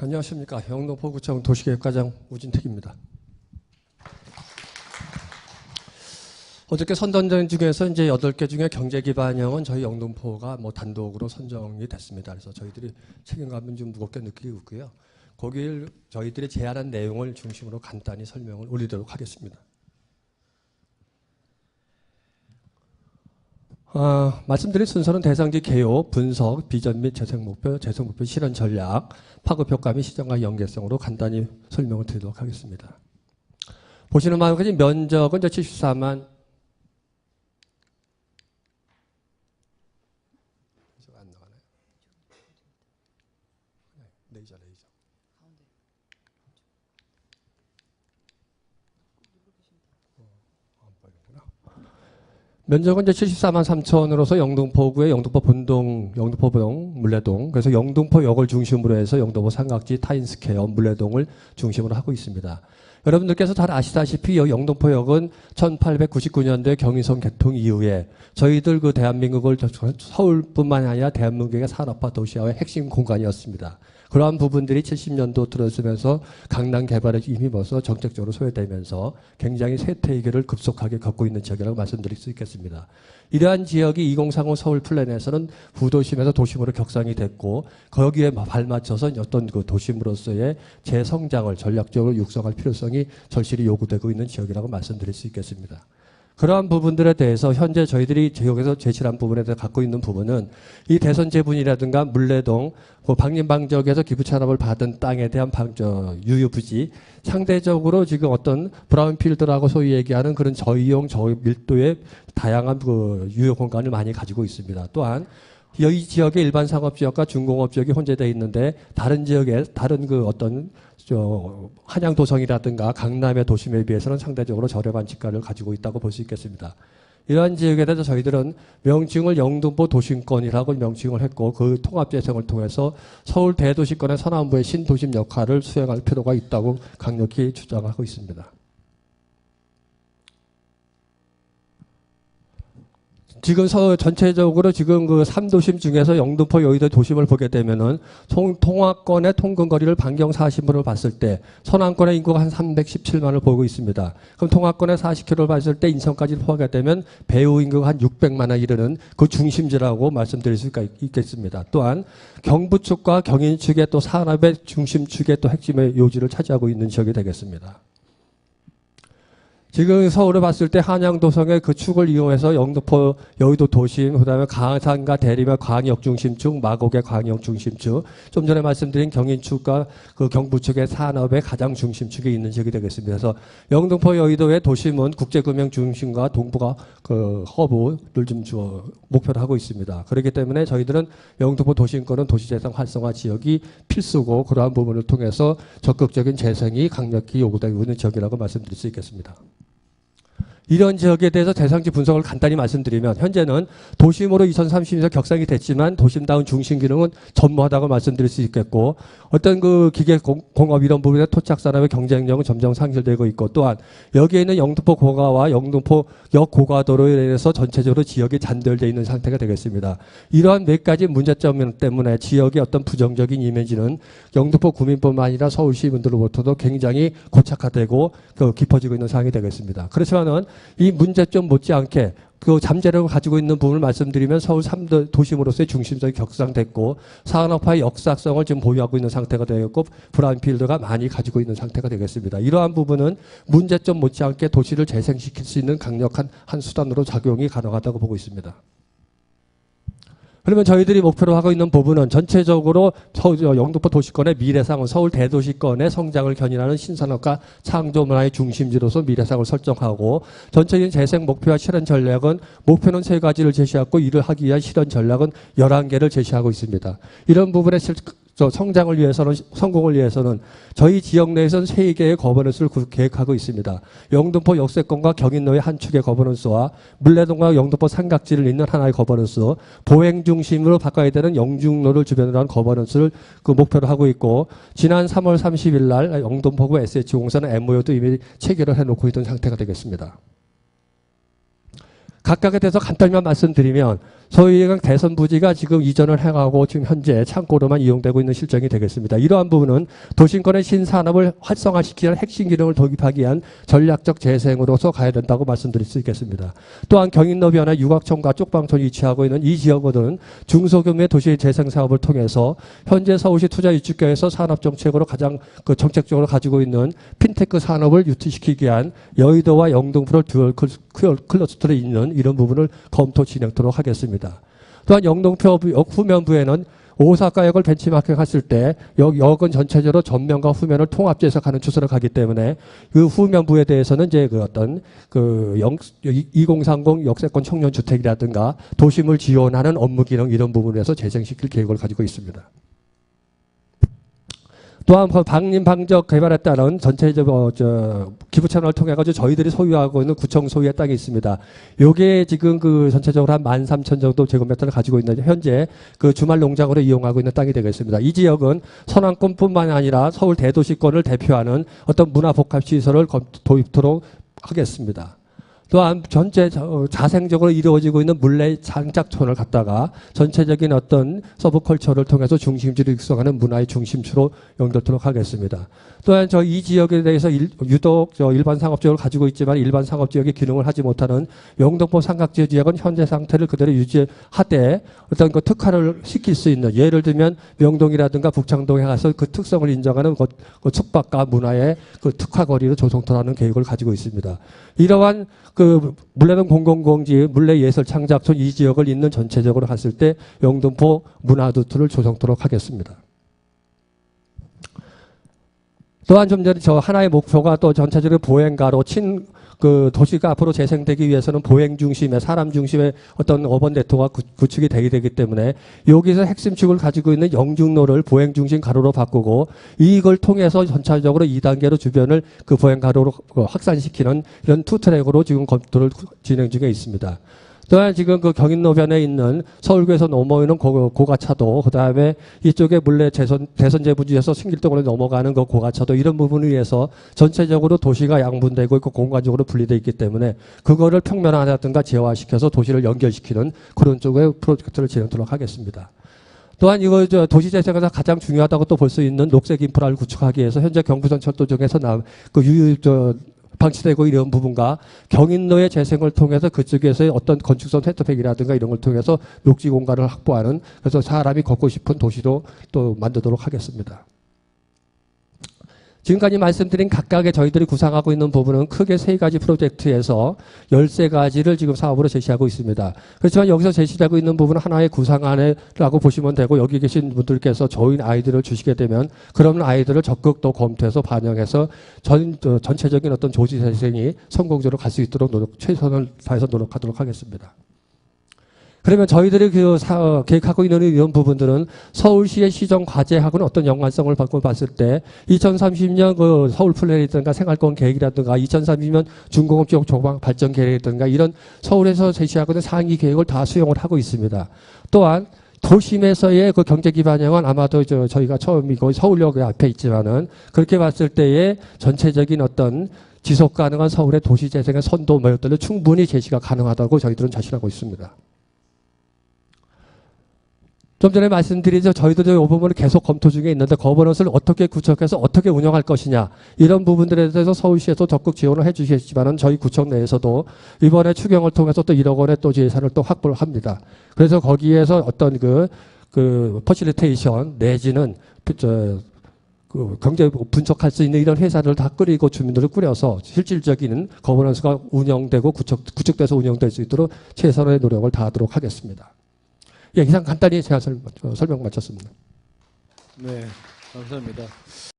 안녕하십니까. 영동포구청 도시계획과장 우진택입니다. 어저께 선던전 중에서 이제 8개 중에 경제 기반형은 저희 영동포가 뭐 단독으로 선정이 됐습니다. 그래서 저희들이 책임감은 좀 무겁게 느끼고 있고요. 거기를 저희들이 제안한 내용을 중심으로 간단히 설명을 올리도록 하겠습니다. 아, 말씀드린 순서는 대상지 개요, 분석, 비전 및 재생 목표, 재생 목표 실현 전략, 파급 효과 및 시장과 연계성으로 간단히 설명을 드리도록 하겠습니다. 보시는 바와 같이 면적은 이제 74만 안 나가네. 레이저 레이저. 면적은 이제 74만 3천으로서 영등포구의 영등포 본동, 영등포동, 물레동, 그래서 영등포역을 중심으로 해서 영등포 삼각지 타인스퀘어 물레동을 중심으로 하고 있습니다. 여러분들께서 잘 아시다시피 이 영등포역은 1899년도에 경인선 개통 이후에 저희들 그 대한민국을 서울뿐만 아니라 대한민국의 산업화 도시화의 핵심 공간이었습니다. 그러한 부분들이 70년도 들어서면서 강남 개발에 힘입어서 정책적으로 소외되면서 굉장히 쇠퇴이기를 급속하게 겪고 있는 지역이라고 말씀드릴 수 있겠습니다. 이러한 지역이 2035 서울 플랜에서는 부도심에서 도심으로 격상이 됐고 거기에 발맞춰서 어떤 그 도심으로서의 재성장을 전략적으로 육성할 필요성이 절실히 요구되고 있는 지역이라고 말씀드릴 수 있겠습니다. 그러한 부분들에 대해서 현재 저희들이 지역에서 제출한 부분에 대해서 갖고 있는 부분은 이 대선 재분이라든가 물레동, 그 방림방 지역에서 기부 찬업을 받은 땅에 대한 방, 저, 유유 부지 상대적으로 지금 어떤 브라운필드라고 소위 얘기하는 그런 저이용 저밀도의 다양한 그 유효 공간을 많이 가지고 있습니다. 또한 이 지역의 일반 상업 지역과 중공업 지역이 혼재되어 있는데 다른 지역에 다른 그 어떤 저 한양 도성이라든가 강남의 도심에 비해서는 상대적으로 저렴한 집가를 가지고 있다고 볼 수 있겠습니다. 이러한 지역에 대해서 저희들은 명칭을 영등포 도심권이라고 명칭을 했고 그 통합 재생을 통해서 서울 대도시권의 서남부의 신도심 역할을 수행할 필요가 있다고 강력히 주장하고 있습니다. 지금 서 전체적으로 지금 그 3도심 중에서 영등포 여의도 도심을 보게 되면은 통, 통화권의 통근거리를 반경 40분을 봤을 때 서남권의 인구가 한 317만을 보고 있습니다. 그럼 통화권의 40km를 봤을 때 인천까지 포함하게 되면 배우 인구가 한 600만에 이르는 그 중심지라고 말씀드릴 수가 있겠습니다. 또한 경부 측과 경인 측의 또 산업의 중심 측의 또 핵심의 요지를 차지하고 있는 지역이 되겠습니다. 지금 서울을 봤을 때 한양도성의 그 축을 이용해서 영등포 여의도 도심 그다음에 강산과 대림의 광역 중심축 마곡의 광역 중심축 좀 전에 말씀드린 경인축과 그 경부축의 산업의 가장 중심축에 있는 지역이 되겠습니다. 그래서 영등포 여의도의 도심은 국제금융 중심과 동부가 그 허브를 좀 주어 목표로 하고 있습니다. 그렇기 때문에 저희들은 영등포 도심권은 도시재생 활성화 지역이 필수고 그러한 부분을 통해서 적극적인 재생이 강력히 요구되고 있는 지역이라고 말씀드릴 수 있겠습니다. 이런 지역에 대해서 대상지 분석을 간단히 말씀드리면 현재는 도심으로 2030년에 격상이 됐지만 도심다운 중심 기능은 전무하다고 말씀드릴 수 있겠고 어떤 그 기계 공업 이런 부분의 토착 산업의 경쟁력은 점점 상실되고 있고 또한 여기에 있는 영등포 고가와 영등포 역 고가도로에 대해서 전체적으로 지역이 잔들되어 있는 상태가 되겠습니다. 이러한 몇 가지 문제점 때문에 지역의 어떤 부정적인 이미지는 영등포 구민뿐만 아니라 서울 시민들로부터도 굉장히 고착화되고 그 깊어지고 있는 상황이 되겠습니다. 그렇지만은 이 문제점 못지않게 그 잠재력을 가지고 있는 부분을 말씀드리면 서울 3도 도심으로서의 중심성이 격상됐고 산업화의 역사성을 지금 보유하고 있는 상태가 되었고 브라운필드가 많이 가지고 있는 상태가 되겠습니다. 이러한 부분은 문제점 못지않게 도시를 재생시킬 수 있는 강력한 한 수단으로 작용이 가능하다고 보고 있습니다. 그러면 저희들이 목표로 하고 있는 부분은 전체적으로 서울, 영등포 도시권의 미래상은 서울 대도시권의 성장을 견인하는 신산업과 창조 문화의 중심지로서 미래상을 설정하고 전체적인 재생 목표와 실현 전략은 목표는 세 가지를 제시하고 이를 하기 위한 실현 전략은 11개를 제시하고 있습니다. 이런 부분에 저 성장을 위해서는 성공을 위해서는 저희 지역 내에서는 세 개의 거버넌스를 계획하고 있습니다. 영등포 역세권과 경인로의 한 축의 거버넌스와 물레동과 영등포 삼각지를 잇는 하나의 거버넌스, 보행 중심으로 바꿔야 되는 영중로를 주변으로 한 거버넌스를 그 목표로 하고 있고 지난 3월 30일 날 영등포구 SH공사는 MOU도 이미 체결을 해놓고 있던 상태가 되겠습니다. 각각에 대해서 간단히만 말씀드리면 소위 대선 부지가 지금 이전을 해가고 지금 현재 창고로만 이용되고 있는 실정이 되겠습니다. 이러한 부분은 도심권의 신산업을 활성화시키는 핵심 기능을 도입하기 위한 전략적 재생으로서 가야 된다고 말씀드릴 수 있겠습니다. 또한 경인노변의 육악촌과 쪽방촌이 위치하고 있는 이 지역은 중소규모의 도시 재생 사업을 통해서 현재 서울시 투자 유치과에서 산업 정책으로 가장 그 정책적으로 가지고 있는 핀테크 산업을 유치시키기 위한 여의도와 영등포를 듀얼 클- 클- 클러스터에 있는 이런 부분을 검토 진행토록 하겠습니다. 또한 영등포 역 후면부에는 오사카 역을 벤치마킹 했을 때 역, 역은 전체적으로 전면과 후면을 통합돼서 가는 추세로 가기 때문에 그 후면부에 대해서는 이제 그 어떤 그 영, 2030 역세권 청년 주택이라든가 도심을 지원하는 업무 기능 이런 부분에서 재생시킬 계획을 가지고 있습니다. 또한 그 방림 방적 개발에 따른 전체적으로 저 기부 채널을 통해 가지고 저희들이 소유하고 있는 구청 소유의 땅이 있습니다. 요게 지금 그 전체적으로 한 13,000 정도 제곱미터를 가지고 있는 현재 그 주말 농장으로 이용하고 있는 땅이 되겠습니다. 이 지역은 서남권뿐만 아니라 서울 대도시권을 대표하는 어떤 문화 복합 시설을 검- 도입토록 하겠습니다. 또한 전체 자- 어, 자생적으로 이루어지고 있는 물레 장작촌을 갖다가 전체적인 어떤 서브컬처를 통해서 중심지를 육성하는 문화의 중심지로 연결토록 하겠습니다. 또한 저 이 지역에 대해서 일- 유독 저 일반 상업지역을 가지고 있지만 일반 상업지역의 기능을 하지 못하는 영등포 삼각지 지역은 현재 상태를 그대로 유지하되 어떤 그 특화를 시킬 수 있는 예를 들면 명동이라든가 북창동에 가서 그 특성을 인정하는 그, 그 숙박과 문화의 그 특화 거리를 조성토하는 계획을 가지고 있습니다. 이러한 그 물레동 공공공지 물레 예술 창작촌 이 지역을 잇는 전체적으로 갔을 때 영등포 문화두투를 조성토록 하겠습니다. 또한 좀 전에 저 하나의 목표가 또 전체적으로 보행가로 친 그 도시가 앞으로 재생되기 위해서는 보행 중심의 사람 중심의 어떤 어번 네트워크가 구- 구축이 되게 되기 때문에 여기서 핵심축을 가지고 있는 영중로를 보행 중심 가로로 바꾸고 이걸 통해서 전체적으로 2단계로 주변을 그 보행 가로로 그 확산시키는 이런 투 트랙으로 지금 검토를 진행 중에 있습니다. 또한 지금 그 경인노변에 있는 서울구에서 넘어오는 고, 고가차도, 그 다음에 이쪽에 물레 재선, 대선제부지에서 신길동으로 넘어가는 그 고가차도 이런 부분을 위해서 전체적으로 도시가 양분되고 있고 공간적으로 분리되어 있기 때문에 그거를 평면화라든가 재화시켜서 도시를 연결시키는 그런 쪽의 프로젝트를 진행하도록 하겠습니다. 또한 이거 저 도시재생에서 가장 중요하다고 또 볼 수 있는 녹색 인프라를 구축하기 위해서 현재 경부선 철도 중에서 나그 유유 저 방치되고 이런 부분과 경인로의 재생을 통해서 그쪽에서의 어떤 건축선 혜택이라든가 이런 걸 통해서 녹지 공간을 확보하는 그래서 사람이 걷고 싶은 도시로 또 만들도록 하겠습니다. 지금까지 말씀드린 각각의 저희들이 구상하고 있는 부분은 크게 세 가지 프로젝트에서 13가지를 지금 사업으로 제시하고 있습니다. 그렇지만 여기서 제시되고 있는 부분은 하나의 구상안이라고 보시면 되고 여기 계신 분들께서 저희 아이들을 주시게 되면 그러면 아이들을 적극 또 검토해서 반영해서 전, 어, 전체적인 어떤 조지 재생이 성공적으로 갈 수 있도록 노력, 최선을 다해서 노력하도록 하겠습니다. 그러면 저희들이 그 사, 어, 계획하고 있는 이런 부분들은 서울시의 시정 과제하고는 어떤 연관성을 받고 봤을 때 2030년 그 서울 플랜이든가 생활권 계획이라든가 2030년 중공업 지역 조방 발전 계획이든가 이런 서울에서 제시하고 있는 상위 계획을 다 수용을 하고 있습니다. 또한 도심에서의 그 경제 기반형은 아마도 저 저희가 처음이고 서울역 앞에 있지만은 그렇게 봤을 때의 전체적인 어떤 지속 가능한 서울의 도시 재생의 선도 뭐 이것들을 충분히 제시가 가능하다고 저희들은 자신하고 있습니다. 좀 전에 말씀드리죠. 저희들도 이 부분을 계속 검토 중에 있는데 거버넌스를 어떻게 구축해서 어떻게 운영할 것이냐 이런 부분들에 대해서 서울시에서 적극 지원을 해주시겠지만은 저희 구청 내에서도 이번에 추경을 통해서 또 1억 원의 또 예산을 또 확보를 합니다. 그래서 거기에서 어떤 그, 그, 퍼실리테이션 내지는 그, 저, 그 경제 분석할 수 있는 이런 회사를 다 꾸리고 주민들을 꾸려서 실질적인 거버넌스가 운영되고 구축, 구축돼서 운영될 수 있도록 최선의 노력을 다하도록 하겠습니다. 예, 이상 간단히 제가 설, 어, 설명 마쳤습니다. 네, 감사합니다.